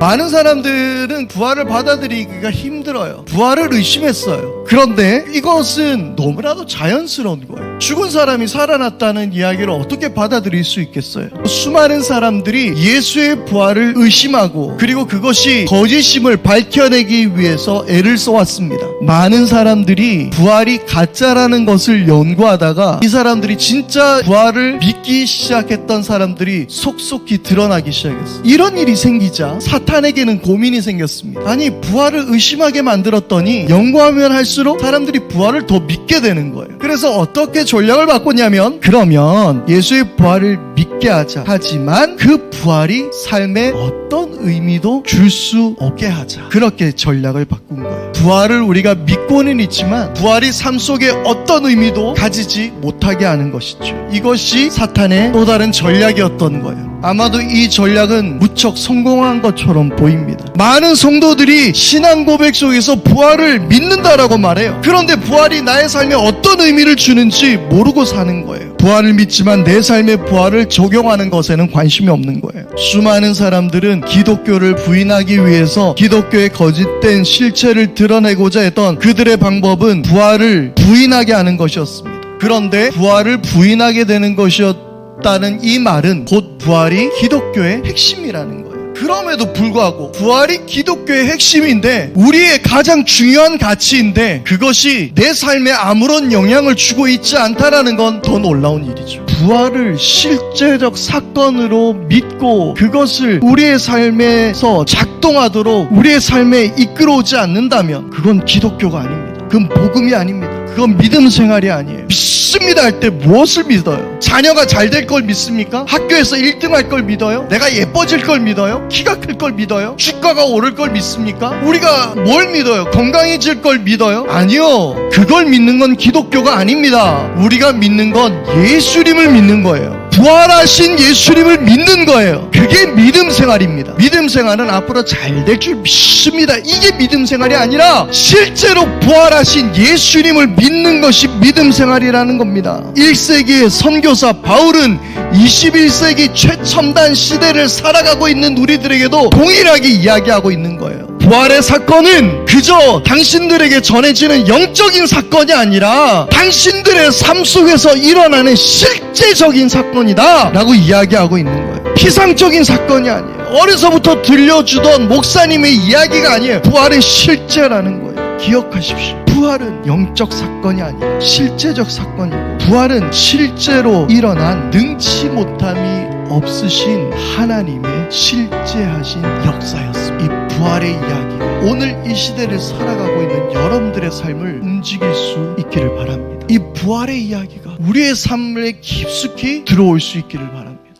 많은 사람들은 부활을 받아들이기가 힘들어요. 부활을 의심했어요. 그런데 이것은 너무나도 자연스러운 거예요. 죽은 사람이 살아났다는 이야기를 어떻게 받아들일 수 있겠어요? 수많은 사람들이 예수의 부활을 의심하고 그리고 그것이 거짓임을 밝혀내기 위해서 애를 써왔습니다. 많은 사람들이 부활이 가짜라는 것을 연구하다가 이 사람들이 진짜 부활을 믿기 시작했던 사람들이 속속히 드러나기 시작했어요. 이런 일이 생기자 사탄에게는 고민이 생겼습니다. 아니 부활을 의심하게 만들었더니 연구하면 할수록 사람들이 부활을 더 믿게 되는 거예요. 그래서 어떻게 전략을 바꿨냐면 그러면 예수의 부활을 믿게 하자. 하지만 그 부활이 삶에 어떤 의미도 줄 수 없게 하자. 그렇게 전략을 바꾼 거예요. 부활을 우리가 믿고는 있지만 부활이 삶 속에 어떤 의미도 가지지 못하게 하는 것이죠. 이것이 사탄의 또 다른 전략이었던 거예요. 아마도 이 전략은 무척 성공한 것처럼 보입니다. 많은 성도들이 신앙 고백 속에서 부활을 믿는다라고 말해요. 그런데 부활이 나의 삶에 어떤 의미를 주는지 모르고 사는 거예요. 부활을 믿지만 내 삶의 부활을 적용하는 것에는 관심이 없는 거예요. 수많은 사람들은 기독교를 부인하기 위해서 기독교의 거짓된 실체를 드러내고자 했던 그들의 방법은 부활을 부인하게 하는 것이었습니다. 그런데 부활을 부인하게 되는 것이었 다는 이 말은 곧 부활이 기독교의 핵심이라는 거예요. 그럼에도 불구하고 부활이 기독교의 핵심인데 우리의 가장 중요한 가치인데 그것이 내 삶에 아무런 영향을 주고 있지 않다라는 건 더 놀라운 일이죠. 부활을 실제적 사건으로 믿고 그것을 우리의 삶에서 작동하도록 우리의 삶에 이끌어오지 않는다면 그건 기독교가 아닙니다. 그건 복음이 아닙니다. 그건 믿음 생활이 아니에요. 믿습니다 할 때 무엇을 믿어요? 자녀가 잘 될 걸 믿습니까? 학교에서 1등 할 걸 믿어요? 내가 예뻐질 걸 믿어요? 키가 클 걸 믿어요? 주가가 오를 걸 믿습니까? 우리가 뭘 믿어요? 건강해질 걸 믿어요? 아니요. 그걸 믿는 건 기독교가 아닙니다. 우리가 믿는 건 예수님을 믿는 거예요. 부활하신 예수님을 믿는 거예요. 그게 믿음 생활입니다. 믿음 생활은 앞으로 잘 될 줄 믿습니다. 이게 믿음 생활이 아니라 실제로 부활하신 예수님을 믿는 것이 믿음 생활이라는 겁니다. 1세기의 선교사 바울은 21세기 최첨단 시대를 살아가고 있는 우리들에게도 동일하게 이야기하고 있는 거예요. 부활의 사건은 그저 당신들에게 전해지는 영적인 사건이 아니라 당신들의 삶 속에서 일어나는 실제적인 사건이다 라고 이야기하고 있는 거예요. 피상적인 사건이 아니에요. 어려서부터 들려주던 목사님의 이야기가 아니에요. 부활의 실제라는 거예요. 기억하십시오. 부활은 영적 사건이 아니라 실제적 사건이고 부활은 실제로 일어난 능치 못함이 없으신 하나님의 실제하신 역사였습니다. 이 부활의 이야기가 오늘 이 시대를 살아가고 있는 여러분들의 삶을 움직일 수 있기를 바랍니다. 이 부활의 이야기가 우리의 삶에 깊숙이 들어올 수 있기를 바랍니다.